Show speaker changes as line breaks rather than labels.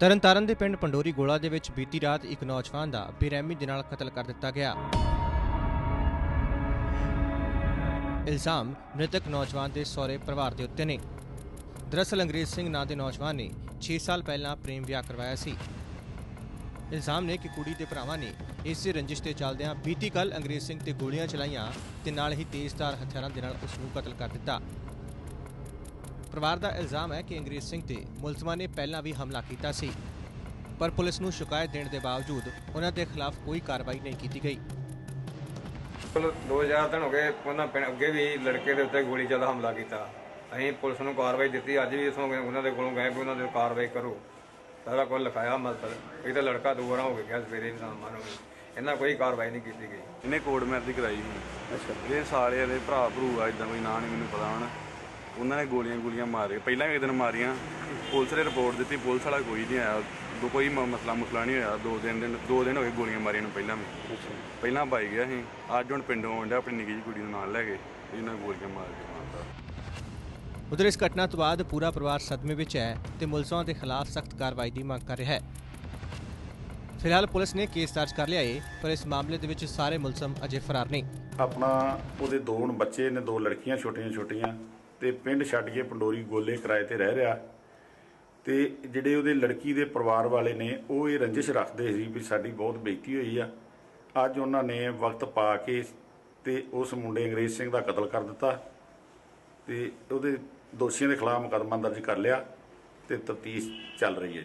ਤਰਨਤਾਰਨ ਦੇ ਪਿੰਡ ਪੰਡੋਰੀ ਗੋਲਾ ਦੇ ਵਿੱਚ ਬੀਤੀ ਰਾਤ ਇੱਕ ਨੌਜਵਾਨ ਦਾ ਬੇਰਹਿਮੀ ਦੇ ਨਾਲ ਕਤਲ ਕਰ ਦਿੱਤਾ ਗਿਆ। ਇਲਜ਼ਾਮ, ਮ੍ਰਿਤਕ ਨੌਜਵਾਨ ਦੇ ਸਹੁਰੇ ਪਰਿਵਾਰ ਦੇ ਉੱਤੇ ਨੇ। ਦਰਅਸਲ ਅੰਗਰੇਜ਼ ਸਿੰਘ ਨਾਂ ਦੇ ਨੌਜਵਾਨ ਨੇ 6 ਸਾਲ ਪਹਿਲਾਂ ਪ੍ਰੇਮ ਵਿਆਹ ਕਰਵਾਇਆ ਸੀ। ਇਲਜ਼ਾਮ ਨੇ ਕਿ ਕੁੜੀ ਦੇ ਭਰਾਵਾਂ ਨੇ ਇਸੇ ਰੰਜਿਸ਼ ਤੇ ਚੱਲਦਿਆਂ ਬੀਤੀ ਕੱਲ ਅੰਗਰੇਜ਼ ਸਿੰਘ ਤੇ ਗੋਲੀਆਂ ਚਲਾਈਆਂ ਤੇ ਨਾਲ ਹੀ ਤੇਜ਼ਧਾਰ ਹਥਿਆਰਾਂ ਦੇ ਨਾਲ ਉਸ ਨੂੰ ਕਤਲ ਕਰ ਦਿੱਤਾ। ਪਰਿਵਾਰ ਦਾ ਇਲਜ਼ਾਮ ਹੈ ਕਿ ਅੰਗਰੇਜ਼ ਸਿੰਘ ਤੇ ਮੁਲਜ਼ਮਾਂ ਨੇ ਪਹਿਲਾਂ ਵੀ ਹਮਲਾ ਕੀਤਾ ਸੀ। ਪਰ ਪੁਲਿਸ ਨੂੰ ਸ਼ਿਕਾਇਤ ਦੇਣ ਦੇ ਬਾਵਜੂਦ ਉਹਨਾਂ ਦੇ ਖਿਲਾਫ ਕੋਈ ਕਾਰਵਾਈ ਨਹੀਂ ਕੀਤੀ ਗਈ।
ਚਲੋ 2000 ਦਿਨ ਹੋ ਗਏ ਉਹਨਾਂ ਪਿੰਡ ਅੱਗੇ ਵੀ ਲੜਕੇ ਦੇ ਉੱਤੇ ਗੋਲੀ ਚੱਲ ਹਮਲਾ ਕੀਤਾ। ਅਸੀਂ ਪੁਲਿਸ ਨੂੰ ਕਾਰਵਾਈ ਦਿੱਤੀ ਅੱਜ ਵੀ ਇਥੋਂ ਉਹਨਾਂ ਦੇ ਕੋਲੋਂ ਗਏ ਵੀ ਉਹਨਾਂ ਦੇ ਕਾਰਵਾਈ ਕਰੋ। ਸਾਰਾ ਕੁਝ ਲਿਖਾਇਆ ਮਤਲਬ ਇਹ ਤਾਂ ਲੜਕਾ ਦੋ ਵਾਰਾਂ ਹੋ ਗਿਆ ਸਵੇਰੇ ਨਾਮ ਮਾਰੋ ਇਹਨਾਂ ਕੋਈ ਕਾਰਵਾਈ ਨਹੀਂ ਕੀਤੀ ਗਈ।
ਇਹਨੇ ਕੋਡ ਮੈਰਿਜ ਕਰਾਈ ਸੀ। ਅੱਛਾ। ਇਹ ਸਾਲੇ ਦੇ ਭਰਾ ਭਰੂ ਆ ਇਦਾਂ ਕੋਈ ਨਾਂ ਨਹੀਂ ਮੈਨੂੰ ਪਤਾ ਹੁਣ। ਉਹਨਾਂ ਨੇ ਗੋਲੀਆਂ ਗੋਲੀਆਂ ਮਾਰੇ ਪਹਿਲਾਂ ਵੀ ਇੱਕ ਦਿਨ ਮਾਰੀਆਂ। ਪੁਲਿਸ ਨੇ ਰਿਪੋਰਟ ਦਿੱਤੀ ਪੁਲਿਸ ਵਾਲਾ ਕੋਈ ਨਹੀਂ ਆਇਆ। ਦੋ ਕੋਈ ਮ- ਮਸਲਾ ਮੁਸਲਾ ਨਹੀਂ ਹੋਇਆ। ਦੋ ਦਿਨ ਦਿਨ ਦੋ ਦਿਨ ਹੋ ਗਏ ਗੋਲੀਆਂ ਮਾਰੀਆਂ ਨੂੰ ਪਹਿਲਾਂ ਵੀ। ਪਹਿਲਾਂ ਪਾਈ ਗਿਆ ਸੀ ਅੱਜ ਹੁਣ ਪਿੰਡੋਂ ਆਉਂਦਾ ਆਪਣੀ ਨਿੱਕੀ ਜਿਹੀ ਕੁੜੀ ਨੂੰ ਨਾਲ ਲੈ ਕੇ ਇਹਨਾਂ ਗੋਲੀਆਂ ਮਾਰ ਕੇ ਮਾਰਤਾ
ਉਧਰ ਇਸ ਘਟਨਾ ਤੋਂ ਬਾਅਦ ਪੂਰਾ ਪਰਿਵਾਰ ਸਦਮੇ ਵਿੱਚ ਹੈ ਤੇ ਮੁਲਜ਼ਮਾਂ ਦੇ ਖਿਲਾਫ ਸਖਤ ਕਾਰਵਾਈ ਦੀ ਮੰਗ ਕਰ ਰਿਹਾ ਹੈ। ਫਿਲਹਾਲ ਪੁਲਿਸ ਨੇ ਕੇਸ ਦਰਜ ਕਰ ਲਿਆ ਹੈ ਪਰ ਇਸ ਮਾਮਲੇ ਦੇ ਵਿੱਚ ਸਾਰੇ ਮੁਲਜ਼ਮ ਅਜੇ ਫਰਾਰ ਨੇ।
ਆਪਣਾ ਉਹਦੇ ਦੋ ਹੁਣ ਬੱਚੇ ਨੇ ਦੋ ਲੜਕੀਆਂ ਛੋਟੀਆਂ ਛੋਟੀਆਂ ਤੇ ਪਿੰਡ ਛੱਡ ਕੇ ਪੰਡੋਰੀ ਗੋਲੇ ਕਿਰਾਏ ਤੇ ਰਹਿ ਰਿਹਾ। ਤੇ ਜਿਹੜੇ ਉਹਦੇ ਲੜਕੀ ਦੇ ਪਰਿਵਾਰ ਵਾਲੇ ਨੇ, ਉਹ ਇਹ ਰੰਜਿਸ਼ ਰੱਖਦੇ ਸੀ ਵੀ ਸਾਡੀ ਬਹੁਤ ਬੇਇੱਜ਼ਤੀ ਹੋਈ ਆ। ਅੱਜ ਉਹਨਾਂ ਨੇ ਵਕਤ ਪਾ ਕੇ ਤੇ ਉਸ ਮੁੰਡੇ ਅੰਗਰੇਜ਼ ਸਿੰਘ ਦਾ ਕਤਲ ਕਰ ਦਿੱਤਾ ਤੇ ਉਹਦੇ ਦੋਸ਼ੀਆਂ ਦੇ ਖਿਲਾਫ ਮੁਕੱਦਮਾ ਦਰਜ ਕਰ ਲਿਆ ਤੇ ਤਫਤੀਸ਼ ਚੱਲ ਰਹੀ ਹੈ।